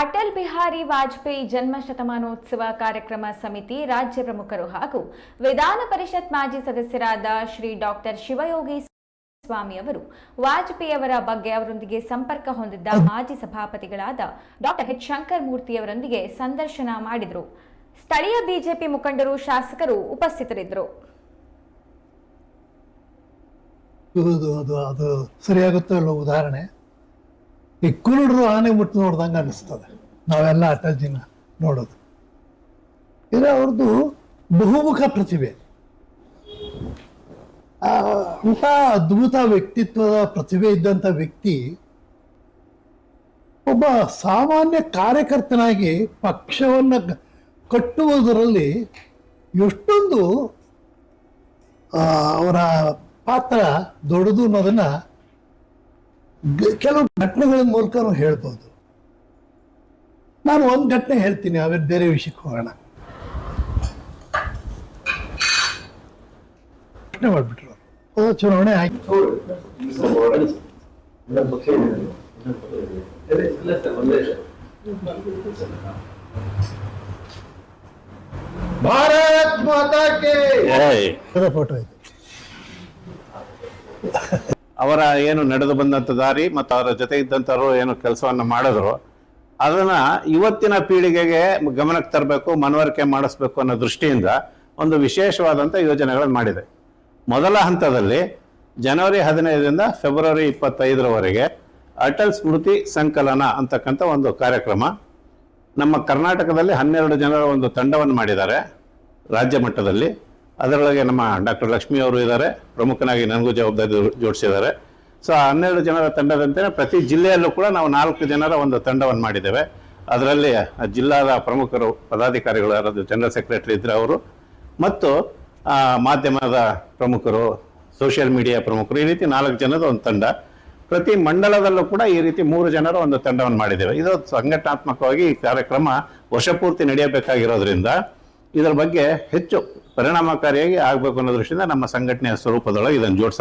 ಅಟಲ್ ಬಿಹಾರಿ ವಾಜಪೇಯಿ ಜನ್ಮ ಶತಮಾನೋತ್ಸವ ಕಾರ್ಯಕ್ರಮ ಸಮಿತಿ ರಾಜ್ಯ ಪ್ರಮುಖರು ಹಾಗೂ ವಿಧಾನ ಪರಿಷತ್ ಮಾಜಿ ಸದಸ್ಯರಾದ ಶ್ರೀ ಡಾಕ್ಟರ್ ಶಿವಯೋಗಿ ಸ್ವಾಮಿ ಅವರು ವಾಜಪೇಯಿ ಅವರ ಬಗ್ಗೆ ಅವರೊಂದಿಗೆ ಸಂಪರ್ಕ ಹೊಂದಿದ್ದ ಮಾಜಿ ಸಭಾಪತಿಗಳಾದ ಡಾಕ್ಟರ್ ಎಚ್ ಶಂಕರ್ ಮೂರ್ತಿ ಅವರೊಂದಿಗೆ ಸಂದರ್ಶನ ಮಾಡಿದರು. ಸ್ಥಳೀಯ ಬಿಜೆಪಿ ಮುಖಂಡರು, ಶಾಸಕರು ಉಪಸ್ಥಿತರಿದ್ದರು. ಅದು ಉದಾಹರಣೆ. ಈ ಕುರುಡ್ರು ಆನೆ ಮುಟ್ಟು ನೋಡ್ದಂಗೆ ಅನಿಸ್ತದೆ. ನಾವೆಲ್ಲ ಅಟಲ್ಜಿನ ನೋಡೋದು. ಇದು ಅವ್ರದ್ದು ಬಹುಮುಖ ಪ್ರತಿಭೆ. ಅಂಥ ಅದ್ಭುತ ವ್ಯಕ್ತಿತ್ವದ ಪ್ರತಿಭೆ ಇದ್ದಂಥ ವ್ಯಕ್ತಿ ಒಬ್ಬ ಸಾಮಾನ್ಯ ಕಾರ್ಯಕರ್ತನಾಗಿ ಪಕ್ಷವನ್ನು ಕಟ್ಟುವುದರಲ್ಲಿ ಎಷ್ಟೊಂದು ಅವರ ಪಾತ್ರ ದೊಡ್ಡದು ಅನ್ನೋದನ್ನ ಕೆಲವು ಘಟನೆಗಳ ಮೂಲಕ ನಾವು ಹೇಳ್ಬೋದು. ನಾನು ಒಂದು ಘಟನೆ ಹೇಳ್ತೀನಿ ಆಮೇಲೆ ಬೇರೆ ವಿಷಯಕ್ಕೆ ಹೋಗೋಣ. ಘಟನೆ ಮಾಡ್ಬಿಟ್ರು ಅವ್ರು. ಚುನಾವಣೆ ಆಯ್ತು. ಭಾರತ್ ಮಾತಾ ಫೋಟೋ ಇದೆ. ಅವರ ಏನು ನಡೆದು ಬಂದಂಥ ದಾರಿ ಮತ್ತು ಅವರ ಜೊತೆ ಇದ್ದಂಥವ್ರು ಏನು ಕೆಲಸವನ್ನು ಮಾಡಿದ್ರು, ಅದನ್ನು ಇವತ್ತಿನ ಪೀಳಿಗೆಗೆ ಗಮನಕ್ಕೆ ತರಬೇಕು, ಮನವರಿಕೆ ಮಾಡಿಸ್ಬೇಕು ಅನ್ನೋ ದೃಷ್ಟಿಯಿಂದ ಒಂದು ವಿಶೇಷವಾದಂಥ ಯೋಜನೆಗಳನ್ನು ಮಾಡಿದೆ. ಮೊದಲ ಹಂತದಲ್ಲಿ ಜನವರಿ ಹದಿನೈದರಿಂದ ಫೆಬ್ರವರಿ ಇಪ್ಪತ್ತೈದರವರೆಗೆ ಅಟಲ್ ಸ್ಮೃತಿ ಸಂಕಲನ ಅಂತಕ್ಕಂಥ ಒಂದು ಕಾರ್ಯಕ್ರಮ. ನಮ್ಮ ಕರ್ನಾಟಕದಲ್ಲಿ ಹನ್ನೆರಡು ಜನರ ಒಂದು ತಂಡವನ್ನು ಮಾಡಿದ್ದಾರೆ, ರಾಜ್ಯ ಮಟ್ಟದಲ್ಲಿ. ಅದರೊಳಗೆ ನಮ್ಮ ಡಾಕ್ಟರ್ ಲಕ್ಷ್ಮಿ ಅವರು ಇದ್ದಾರೆ. ಪ್ರಮುಖನಾಗಿ ನನಗೂ ಜವಾಬ್ದಾರಿ ಜೋಡಿಸಿದ್ದಾರೆ. ಸೊ ಹನ್ನೆರಡು ಜನರ ತಂಡದಂತೆ ಪ್ರತಿ ಜಿಲ್ಲೆಯಲ್ಲೂ ಕೂಡ ನಾವು ನಾಲ್ಕು ಜನರ ಒಂದು ತಂಡವನ್ನು ಮಾಡಿದ್ದೇವೆ. ಅದರಲ್ಲಿ ಜಿಲ್ಲಾದ ಪ್ರಮುಖರು ಪದಾಧಿಕಾರಿಗಳು, ಯಾರಾದ್ರು ಜನರಲ್ ಸೆಕ್ರೆಟರಿ ಇದ್ರೆ ಅವರು, ಮತ್ತು ಮಾಧ್ಯಮದ ಪ್ರಮುಖರು, ಸೋಷಿಯಲ್ ಮೀಡಿಯಾ ಪ್ರಮುಖರು, ಈ ರೀತಿ ನಾಲ್ಕು ಜನದ ಒಂದು ತಂಡ. ಪ್ರತಿ ಮಂಡಲದಲ್ಲೂ ಕೂಡ ಈ ರೀತಿ ಮೂರು ಜನರ ಒಂದು ತಂಡವನ್ನು ಮಾಡಿದ್ದೇವೆ. ಇದು ಸಂಘಟನಾತ್ಮಕವಾಗಿ ಈ ಕಾರ್ಯಕ್ರಮ ವರ್ಷಪೂರ್ತಿ ನಡೆಯಬೇಕಾಗಿರೋದ್ರಿಂದ, ಇದರ ಬಗ್ಗೆ ಹೆಚ್ಚು ಪರಿಣಾಮಕಾರಿಯಾಗಿ ಆಗಬೇಕು ಅನ್ನೋ ದೃಷ್ಟಿಯಿಂದ ನಮ್ಮ ಸಂಘಟನೆಯ ಸ್ವರೂಪದೊಳಗೆ ಇದನ್ನು ಜೋಡಿಸ